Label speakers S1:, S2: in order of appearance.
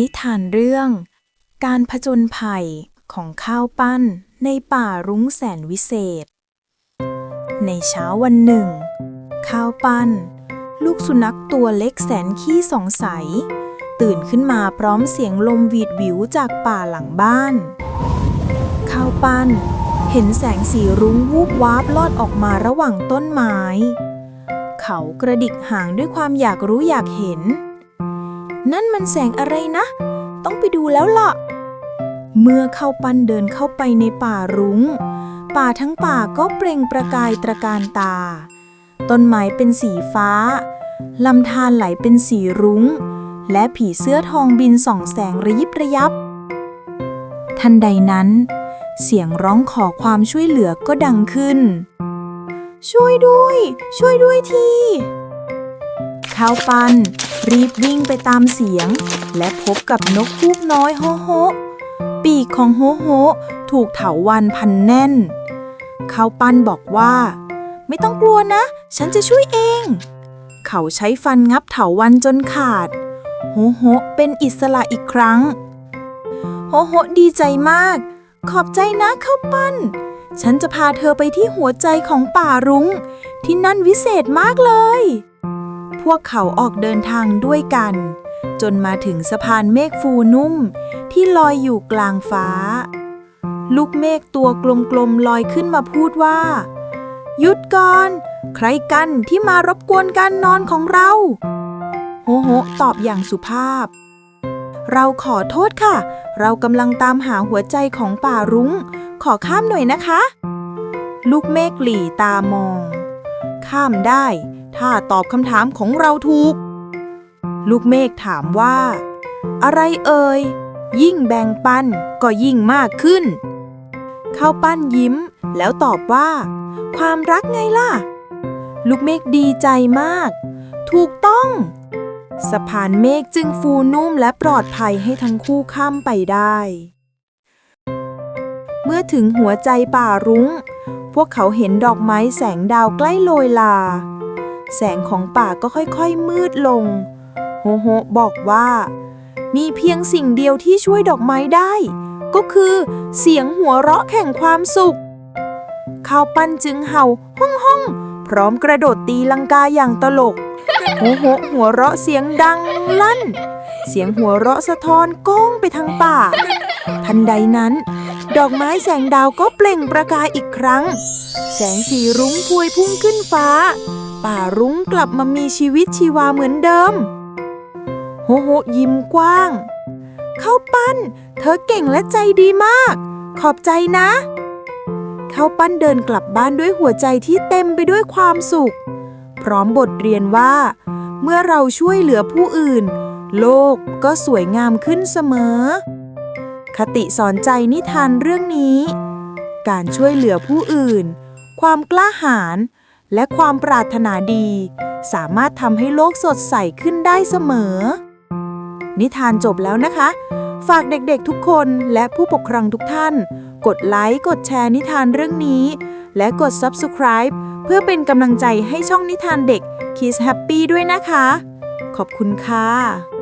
S1: นิทานเรื่อง การผจญภัยของข้าวปั้นในป่ารุ้งแสนวิเศษ ในเช้าวันหนึ่ง ข้าวปั้น ลูกสุนัขตัวเล็กแสนขี้สงสัย ตื่นขึ้นมาพร้อมเสียงลมวีดวิวจากป่าหลังบ้าน ข้าวปั้น เห็นแสงสีรุ้งวูบวาบลอดออกมาระหว่างต้นไม้ เขากระดิกหางด้วยความอยากรู้อยากเห็น นั่นมันแสงอะไรนะ ต้องไปดูแล้วล่ะ เมื่อเข้าปันเดินเข้าไปในป่ารุง้ง ป่าทั้งป่าก็เปล่งประกายตระการตา ต้นไม้เป็นสีฟ้า ลำธารไหลเป็นสีรุง้ง และผีเสื้อทองบินส่องแสงระยิบระยับ ทันใดนั้น เสียงร้องขอความช่วยเหลือก็ดังขึ้น ช่วยด้วย ช่วยด้วยทีข้าวปัน รีบวิ่งไปตามเสียง และพบกับนกคูกน้อยโฮโฮปีกของโฮโฮถูกเถาวันพันแน่น เขาปันบอกว่า ไม่ต้องกลัวนะ ฉันจะช่วยเอง เขาใช้ฟันงับเถาวันจนขาด โฮโฮเป็นอิสระอีกครั้ง โฮโฮดีใจมาก ขอบใจนะข้าวปั้น ฉันจะพาเธอไปที่หัวใจของป่ารุง้ง ที่นั่นวิเศษมากเลย พวกเขาออกเดินทางด้วยกัน จนมาถึงสะพานเมฆฟูนุ่ม ที่ลอยอยู่กลางฟ้า ลูกเมฆตัวกลมๆลอยขึ้นมาพูดว่า หยุดก่อน ใครกันที่มารบกวนการนอนของเรา โฮโฮตอบอย่างสุภาพ เราขอโทษค่ะ เรากำลังตามหาหัวใจของป่ารุง้ง ขอข้ามหน่อยนะคะ ลูกเมฆหลีตามอง ข้ามได้ ถ้าตอบคำถามของเราถูก ลูกเมฆถามว่า อะไรเอ่ย ยิ่งแบ่งปันก็ยิ่งมากขึ้น เข้าปั้นยิ้ม แล้วตอบว่า ความรักไงล่ะ ลูกเมฆดีใจมาก ถูกต้อง สะพานเมฆจึงฟูนุ่มและปลอดภัยให้ทั้งคู่ข้ามไปได้เมื่อถึงหัวใจป่ารุง้ง พวกเขาเห็นดอกไม้แสงดาวใกล้โรยลา แสงของป่าก็ค่อยๆ มืดลง โฮโฮบอกว่า มีเพียงสิ่งเดียวที่ช่วยดอกไม้ได้ ก็คือเสียงหัวเราะแห่งความสุข ข้าวปั้นจึงเห่าห้องห้องพร้อมกระโดดตีลังกาอย่างตลก โฮโฮหัวเราะเสียงดังลั่น เสียงหัวเราะสะท้อนก้องไปทางป่า ทันใดนั้น ดอกไม้แสงดาวก็เปล่งประกายอีกครั้ง แสงสีรุ้งพวยพุ่งขึ้นฟ้า ป่ารุ้งกลับมามีชีวิตชีวาเหมือนเดิม โฮโฮยิ้มกว้าง เข้าปั้น เธอเก่งและใจดีมาก ขอบใจนะ เข้าปั้นเดินกลับบ้านด้วยหัวใจที่เต็มไปด้วยความสุข พร้อมบทเรียนว่า เมื่อเราช่วยเหลือผู้อื่น โลกก็สวยงามขึ้นเสมอ คติสอนใจนิทานเรื่องนี้ การช่วยเหลือผู้อื่น ความกล้าหาญ และความปรารถนาดี สามารถทำให้โลกสดใสขึ้นได้เสมอ นิทานจบแล้วนะคะ ฝากเด็กๆทุกคนและผู้ปกครองทุกท่าน กดไลค์กดแชร์นิทานเรื่องนี้ และกด Subscribe เพื่อเป็นกำลังใจให้ช่องนิทานเด็ก Kiss Happy ด้วยนะคะ ขอบคุณค่ะ